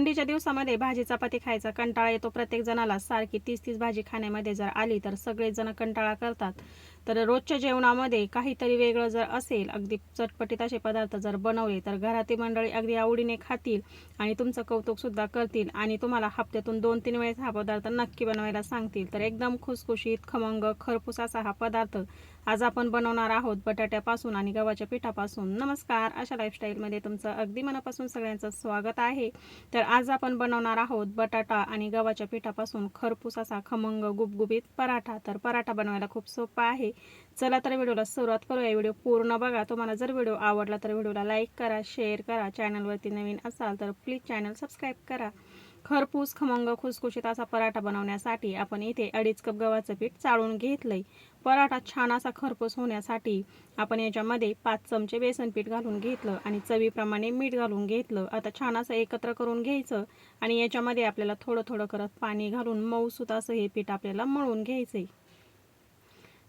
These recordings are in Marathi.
थंडीच्या दिवसामध्ये भाजी चपाती खायचा कंटाळा येतो. प्रत्येक जणाला सारखी तीस तीस भाजी खाण्यामध्ये जर आली तर सगळेजण कंटाळा करतात. तर रोजच्या जेवणामध्ये काहीतरी वेगळं जर असेल अगदी चटपटीत असे पदार्थ जर बनवले तर घरातील मंडळी अगदी आवडीने खातील आणि तुमचं कौतुकसुद्धा करतील आणि तुम्हाला हप्त्यातून दोन तीन वेळेस हा पदार्थ नक्की बनवायला सांगतील. तर एकदम खुसखुशीत खमंग खरपूस असा हा पदार्थ आज आपण बनवणार आहोत बटाट्यापासून आणि गव्हाच्या पिठापासून. नमस्कार अशा लाईफस्टाईलमध्ये तुमचं अगदी मनापासून सगळ्यांचं स्वागत आहे. तर आज आपण बनवणार आहोत बटाटा आणि गव्हाच्या पिठापासून खरपूस असा खमंग गुबगुबीत पराठा. तर पराठा बनवायला खूप सोपा आहे. चला तर व्हिडिओला सुरुवात करूया. व्हिडिओ पूर्ण बघा. तुम्हाला जर व्हिडिओ आवडला तर व्हिडिओला लाईक करा शेअर करा. चॅनलवरती नवीन असाल तर प्लीज चॅनल सबस्क्राईब करा. खरपूस खमंग खुसखुशीत असा पराठा बनवण्यासाठी आपण इथे अडीच कप गव्हाचं पीठ चाळून घेतलंय. पराठा छान असा खरपूस होण्यासाठी आपण याच्यामध्ये पाच चमचे बेसन पीठ घालून घेतलं आणि चवीप्रमाणे मीठ घालून घेतलं. आता छान असं एकत्र करून घ्यायचं आणि याच्यामध्ये आपल्याला थोडं थोडं करत पाणी घालून मऊसूत असं हे पीठ आपल्याला मळून घ्यायचंय.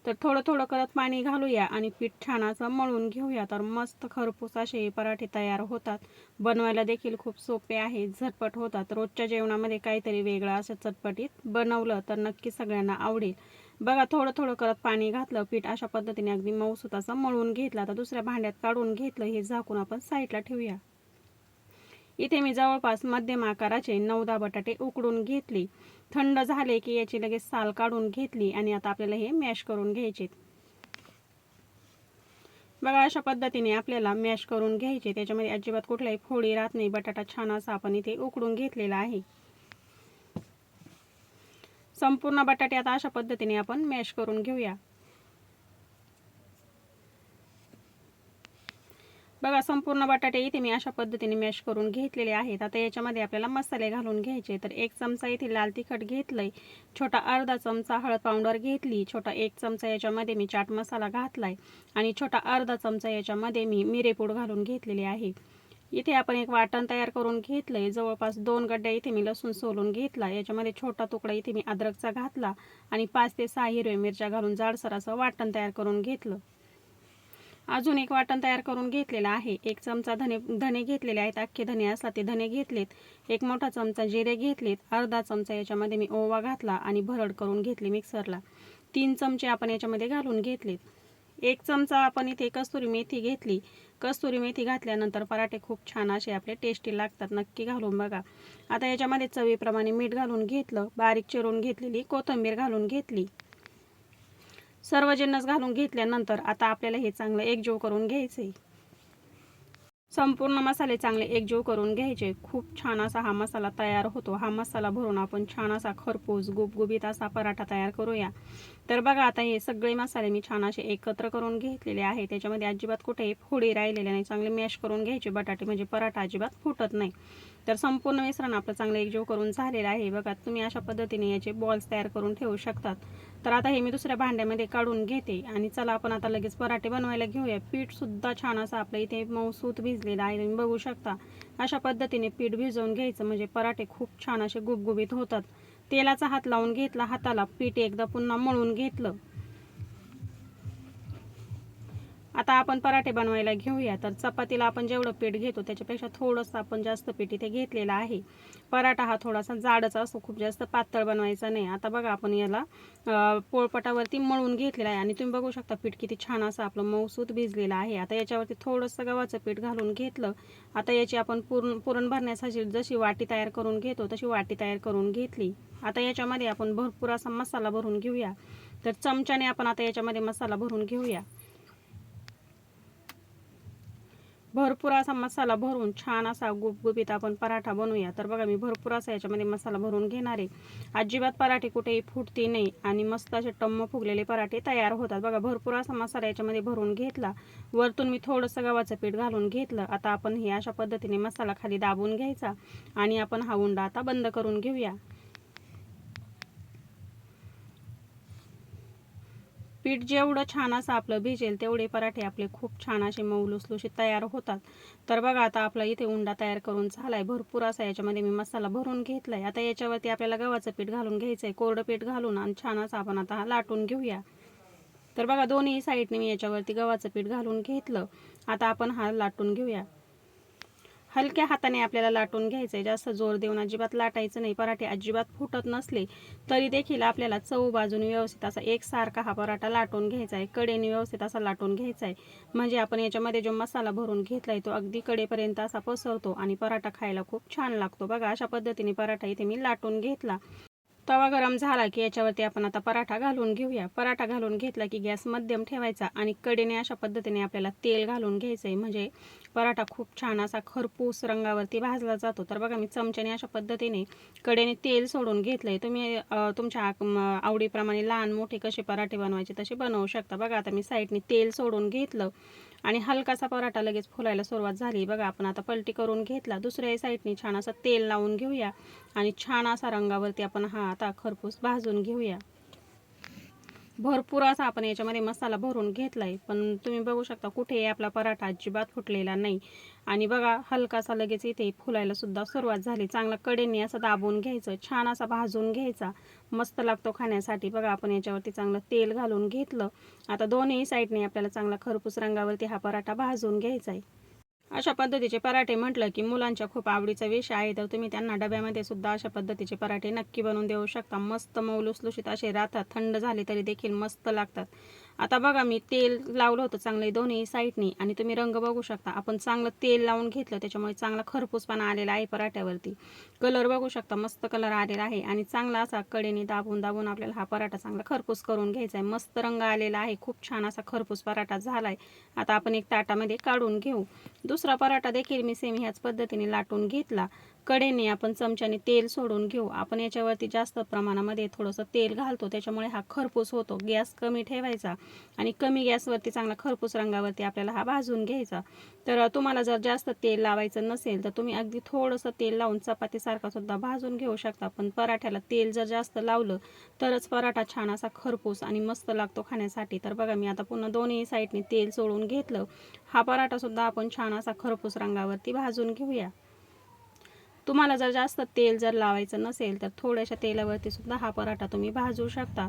तर थोडं थोडं करत पाणी घालूया आणि पीठ छान असं मळून घेऊया. तर मस्त खरपूस असे पराठे तयार होतात. बनवायला देखील खूप सोपे आहे झटपट होतात. रोजच्या जेवणामध्ये काहीतरी वेगळं असं चटपटीत बनवलं तर नक्की सगळ्यांना आवडेल. बघा थोडं थोडं करत पाणी घातलं पीठ अशा पद्धतीने अगदी मऊसूत असं मळून घेतलं. आता दुसऱ्या भांड्यात काढून घेतलं हे झाकून आपण साईडला ठेवूया. इथे मी जवळपास मध्यम आकाराचे नऊदा बटाटे उकडून घेतले. थंड झाले की याची लगेच साल काढून घेतली आणि आता आपल्याला हे मॅश करून घ्यायचे. बघा अशा पद्धतीने आपल्याला मॅश करून घ्यायचे. त्याच्यामध्ये अजिबात कुठल्याही फोडी राहत नाही. बटाटा छान असा आपण इथे उकडून घेतलेला आहे. संपूर्ण बटाटे आता अशा पद्धतीने आपण मॅश करून घेऊया बघा संपूर्ण बटाटे इथे मी अशा पद्धतीने मॅश करून घेतलेले आहेत. आता याच्यामध्ये आपल्याला मसाले घालून घ्यायचे तर एक चमचा इथे लाल तिखट घेतलंय. छोटा अर्धा चमचा हळद पावडर घेतली. छोटा एक चमचा याच्यामध्ये मी चाट मसाला घातलाय. आणि छोटा अर्धा चमचा याच्यामध्ये मी मिरेपूड घालून घेतलेले आहे. इथे आपण एक वाटण तयार करून घेतलंय. जवळपास दोन गड्ड्या इथे मी लसूण सोलून घेतला. याच्यामध्ये छोटा तुकडा इथे मी अद्रकचा घातला आणि पाच ते सहा हिरव्या मिरच्या घालून जाडसर असं वाटण तयार करून घेतलं. अजून एक वाटण तयार करून घेतलेलं आहे. एक चमचा धने धने घेतलेले आहेत. अख्खे धने असला ते धने घेतलेत. एक मोठा चमचा जिरे घेतलेत. अर्धा चमचा याच्यामध्ये मी ओवा घातला आणि भरड करून घेतली मिक्सरला. तीन चमचे आपण याच्यामध्ये घालून घेतलेत. एक चमचा आपण इथे कस्तुरी मेथी घेतली. कस्तुरी मेथी घातल्यानंतर पराठे खूप छान असे आपले टेस्टी लागतात. नक्की घालून बघा. आता याच्यामध्ये चवीप्रमाणे मीठ घालून घेतलं. बारीक चिरून घेतलेली कोथिंबीर घालून घेतली. सर्व जिन्नस घालून घेतल्यानंतर आता आपल्याला हे चांगलं एकजीव करून घ्यायचे संपूर्ण मसाले चांगले एकजीव करून घ्यायचे. खूप छान असा हा मसाला तयार होतो. हा मसाला भरून आपण छान असा खरपूस गुबगुबीत असा पराठा तयार करूया. तर बघा आता हे सगळे मसाले मी छान असे एकत्र करून घेतलेले आहे. त्याच्यामध्ये अजिबात कुठेही फोडी राहिलेले नाही. चांगले मॅश करून घ्यायचे. बटाटे म्हणजे पराठा अजिबात फुटत नाही. तर संपूर्ण मिश्रण आपलं चांगलं एकजीव करून झालेलं आहे. बघा तुम्ही अशा पद्धतीने याचे बॉल्स तयार करून ठेवू शकतात. तर आता हे मी दुसऱ्या भांड्यामध्ये काढून घेते आणि चला आपण आता लगेच पराठे बनवायला घेऊया. पीठसुद्धा छान असं आपलं इथे मऊसूत भिजलेलं आहे. तुम्ही बघू शकता अशा पद्धतीने पीठ भिजवून घ्यायचं. म्हणजे पराठे खूप छान असे गुबगुबीत होतात. तेलाचा हात लावून घेतला हाताला पीठ एकदा पुन्हा मळून घेतलं. आता आपण पराठे बनवायला घेऊया. तर चपातीला आपण जेवढं पीठ घेतो त्याच्यापेक्षा थोडंसं आपण जास्त पीठ इथे घेतलेलं आहे. पराठा हा थोडासा जाडच असतो खूप जास्त पातळ बनवायचा नाही. आता बघा आपण याला पोळपटावरती मळून घेतलेला आहे. आणि तुम्ही बघू शकता पीठ किती छान असं आपलं मऊसूत भिजलेलं आहे. आता याच्यावरती थोडंसं गव्हाचं पीठ घालून घेतलं. आता याची आपण पुरण पुरण भरण्यासाठी जशी वाटी तयार करून घेतो तशी वाटी तयार करून घेतली. आता याच्यामध्ये आपण भरपूर असा मसाला भरून घेऊया. तर चमच्याने आपण आता याच्यामध्ये मसाला भरून घेऊया. भरपूर असा मसाला भरून छान असा गुबगुबीत आपण पराठा बनवूया. तर बघा मी भरपूर असा याच्यामध्ये मसाला भरून घेणार आहे. अजिबात पराठे कुठेही फुटते नाही आणि मस्त असे टम्म फुगलेले पराठे तयार होतात. बघा भरपूर असा मसाला याच्यामध्ये भरून घेतला. वरतून मी थोडंसं गव्हाचं पीठ घालून घेतलं. आता आपण हे अशा पद्धतीने मसाला खाली दाबून घ्यायचा आणि आपण हा उंडा आता बंद करून घेऊया. पीठ जेवढं छान असं आपलं भिजेल तेवढे पराठे आपले खूप छान असे मऊ लुसलुशीत तयार होतात. तर बघा आता आपला इथे उंडा तयार करून झालाय भरपूर असा. याच्यामध्ये मी मसाला भरून घेतलाय. आता याच्यावरती आपल्याला गव्हाचं पीठ घालून घ्यायचं आहे कोरडं पीठ घालून आणि छान असं आपण आता हा लाटून घेऊया. तर बघा दोन्ही साईडने मी याच्यावरती गव्हाचं पीठ घालून घेतलं. आता आपण हा लाटून घेऊया. हलक्या हाताने आपल्याला लाटून घ्यायचं आहे जास्त जोर देऊन अजिबात लाटायचं नाही. पराठे अजिबात फुटत नसले तरी देखील आपल्याला चव बाजून व्यवस्थित असा एकसारखा हा पराठा लाटून घ्यायचा आहे कडेने व्यवस्थित असा लाटून घ्यायचा आहे म्हणजे आपण याच्यामध्ये जो मसाला भरून घेतला आहे तो अगदी कडेपर्यंत असा पसरतो आणि पराठा खायला खूप छान लागतो. बघा अशा पद्धतीने पराठा इथे मी लाटून घेतला. तवा गरम झाला की याच्यावरती आपण आता पराठा घालून घेऊया. पराठा घालून घेतला की गॅस मध्यम ठेवायचा आणि कडेने अशा पद्धतीने आपल्याला तेल घालून घ्यायचं आहे म्हणजे पराठा खूप छान असा खरपूस रंगावरती भाजला जातो. तर बघा मी चमच्याने अशा पद्धतीने कडेने तेल सोडून घेतलंय. तुम्ही तुमच्या आवडीप्रमाणे लहान मोठे कसे पराठे बनवायचे तसे बनवू शकता. बघा आता मी साईडने तेल सोडून घेतलं. आणि हलकासा पराठा लगेच फुलायला सुरुवात झाली. बघा आपण आता पलटी करून घेतला. दुसऱ्याही साईडने छान असं तेल लावून घेऊया. आणि छान असा रंगावरती आपण हा आता खरपूस भाजून घेऊया. भरपूर असा आपण याच्यामध्ये मसाला भरून घेतला आहे पण तुम्ही बघू शकता कुठेही आपला पराठा अजिबात फुटलेला नाही. आणि बघा हलकासा लगेच इथे फुलायला सुद्धा सुरुवात झाली. चांगला कडेने असं दाबून घ्यायचं छान असा भाजून घ्यायचा. मस्त लागतो खाण्यासाठी. बघा आपण याच्यावरती चांगलं तेल घालून घेतलं. आता दोन्ही साईडने आपल्याला चांगला खरपूस रंगावरती हा पराठा भाजून घ्यायचा आहे अशा पद्धतीचे पराठे म्हटलं की मुलांच्या खूप आवडीचा विषय आहे तर तुम्ही त्यांना डब्यामध्ये सुद्धा अशा पद्धतीचे पराठे नक्की बनवून देऊ शकता. मस्त मऊ लुसलुशीत असे राहतात थंड झाले तरी देखील मस्त लागतात. आता बघा मी तेल लावलं होतं चांगले दोन्ही साईडनी आणि तुम्ही रंग बघू शकता. आपण चांगलं तेल लावून घेतलं त्याच्यामुळे चांगला खरपूसपणा आलेला आहे पराठ्यावरती. कलर बघू शकता मस्त कलर आलेला आहे आणि चांगला असा कडेने दाबून दाबून आपल्याला हा पराठा चांगला खरपूस करून घ्यायचा आहे. मस्त रंग आलेला आहे खूप छान असा खरपूस पराठा झाला आहे आता आपण एक ताटामध्ये काढून घेऊ. दुसरा पराठा देखील मी सेम ह्याच पद्धतीने लाटून घेतला. कडेने आपण चमच्याने तेल सोडून घेऊ. आपण याच्यावरती जास्त प्रमाणामध्ये थोडंसं तेल घालतो. त्याच्यामुळे हा खरपूस होतो. गॅस कमी ठेवायचा आणि कमी गॅसवरती चांगला खरपूस रंगावरती आपल्याला हा भाजून घ्यायचा. तर तुम्हाला जर जास्त तेल लावायचं नसेल तर तुम्ही अगदी थोडंसं तेल लावून चपातीसारखा सुद्धा भाजून घेऊ शकता. पण पराठ्याला तेल जर जास्त लावलं तरच पराठा छान असा खरपूस आणि मस्त लागतो खाण्यासाठी. तर बघा मी आता पुन्हा दोन्ही साईडने तेल सोडून घेतलं. हा पराठासुद्धा आपण छान असा खरपूस रंगावरती भाजून घेऊया. तुम्हाला जर जास्त तेल जर लावायचं नसेल तर थोड्याशा तेलावरती सुद्धा हा पराठा तुम्ही भाजू शकता.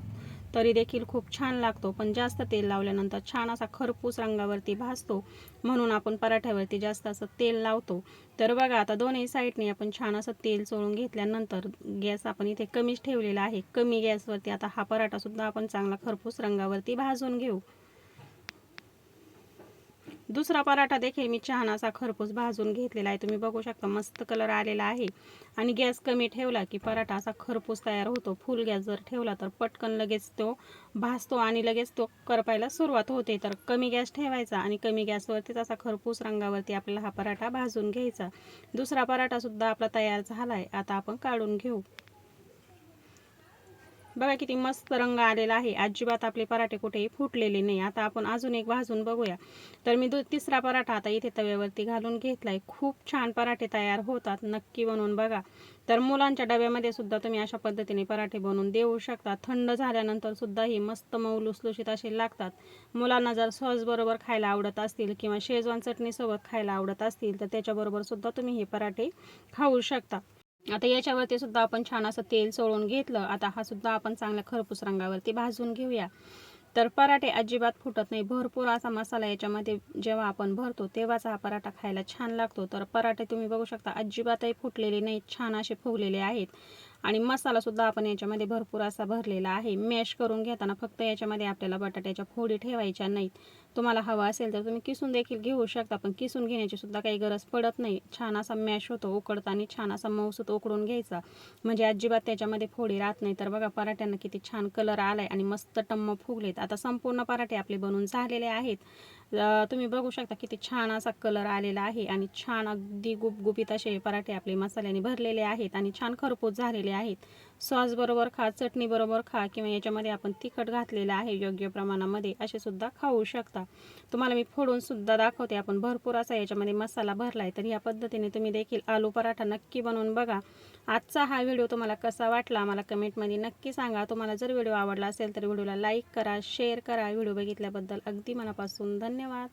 तरी देखील खूप छान लागतो पण जास्त तेल लावल्यानंतर छान असा खरपूस रंगावरती भाजतो. म्हणून आपण पराठ्यावरती जास्त असं तेल लावतो. तर बघा आता दोन्ही साईडने आपण छान असं तेल चोळून घेतल्यानंतर गॅस आपण इथे कमीच ठेवलेला आहे. कमी गॅसवरती आता हा पराठासुद्धा आपण चांगला खरपूस रंगावरती भाजून घेऊ. दुसरा पराठा देखील मी छान असा खरपूस भाजून घेतलेला आहे. तुम्ही बघू शकता मस्त कलर आलेला आहे. आणि गॅस कमी ठेवला की पराठा असा खरपूस तयार होतो. फुल गॅस जर ठेवला तर पटकन लगेच तो भाजतो आणि लगेच तो करपायला सुरुवात होते. तर कमी गॅस ठेवायचा आणि कमी गॅसवरतीच असा खरपूस रंगावरती आपल्याला हा पराठा भाजून घ्यायचा. दुसरा पराठासुद्धा आपला तयार झाला आहे आता आपण काढून घेऊ. बघा किती मस्त रंग आलेला आहे. अजिबात आपले पराठे कुठेही फुटलेले नाही. आता आपण अजून एक भाजून बघूया. तर मी दु तिसरा पराठा आता इथे तव्यावरती घालून घेतलाय. खूप छान पराठे तयार होतात. नक्की बनवून बघा. तर मुलांच्या डब्यामध्ये सुद्धा तुम्ही अशा पद्धतीने पराठे बनवून देऊ शकता. थंड झाल्यानंतर सुद्धा मस्त मऊ लुसलुशीत असे लागतात. मुलांना जर सॉस बरोबर खायला आवडत असतील किंवा शेजवान चटणीसोबत खायला आवडत असतील तर त्याच्याबरोबर सुद्धा तुम्ही हे पराठे खाऊ शकता. आता याच्यावरती सुद्धा आपण छान असं तेल सोडून घेतलं. आता हा सुद्धा आपण चांगल्या खरपूस रंगावरती भाजून घेऊया. तर पराठे अजिबात फुटत नाही. भरपूर असा मसाला याच्यामध्ये जेव्हा आपण भरतो तेव्हाच हा पराठा खायला छान लागतो. तर पराठे तुम्ही बघू शकता अजिबातही फुटलेले नाहीत छान असे फुगलेले आहेत. आणि मसालासुद्धा आपण याच्यामध्ये भरपूर असा भरलेला आहे. मॅश करून घेताना फक्त याच्यामध्ये आपल्याला बटाट्याच्या फोडी ठेवायच्या नाहीत. तुम्हाला हवा असेल तर तुम्ही किसून देखील घेऊ शकता पण किसून घेण्याची सुद्धा काही गरज पडत नाही. छान असा मॅश होतो उकडताना छान असा मऊसूत उकडून घ्यायचा. म्हणजे अजिबात त्याच्यामध्ये फोडी राहत नाही. तर बघा पराठ्यांना किती छान कलर आलाय आणि मस्त टम्म फुगलेत. आता संपूर्ण पराठे आपले बनून झालेले आहेत. तुम्ही बघू शकता किती छान असा कलर आलेला आहे आणि छान अगदी गुपगुपीत असे पराठे आपले मसाल्याने भरलेले आहेत आणि छान खरपूस झालेले आहेत. सॉसबरोबर खा चटणीबरोबर खा किंवा याच्यामध्ये आपण तिखट घातलेलं आहे योग्य प्रमाणामध्ये असे सुद्धा खाऊ शकता. तुम्हाला मी फोडून सुद्धा दाखवते. आपण भरपूर असा याच्यामध्ये मसाला भरला आहे तर या पद्धतीने तुम्ही देखील आलू पराठा नक्की बनवून बघा. आजचा हा व्हिडिओ तुम्हाला कसा वाटला मला कमेंटमध्ये नक्की सांगा. तुम्हाला जर व्हिडिओ आवडला असेल तर व्हिडिओला लाईक करा शेअर करा. व्हिडिओ बघितल्याबद्दल अगदी मनापासून धन्यवाद.